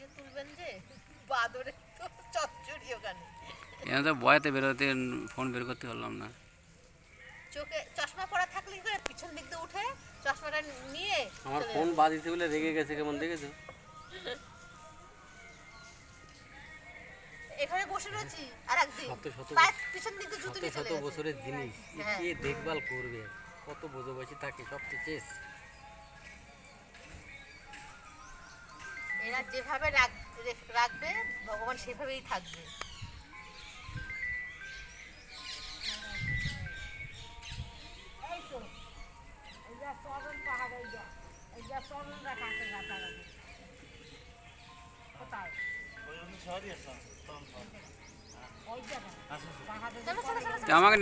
থেকে তুলবেন যে বাদরে তো চচ্চড়ি ওখানে। এখানে তো বয়াতে বেরোতে ফোন বের করতে পারলাম না। চোখে চশমা পরা থাকলে কি করে পিছন দিক দিয়ে উঠে চশমাটা নিয়ে আমার ফোন যাবে। বলে রেগে গেছে কেমন দেখেছ? এখানে বসে রয়েছি আর একদিন পিছন দিক দিয়ে জুতো নিয়ে চলে গেছে। বছরের জিনিস। হ্যাঁ। কে দেখভাল করবে? কত বোঝো বসে থাকে সব তো শেষ। এরা যেভাবে রাখ- রেখ- রাখবে ভগবান সেভাবেই থাকবে। আমাকে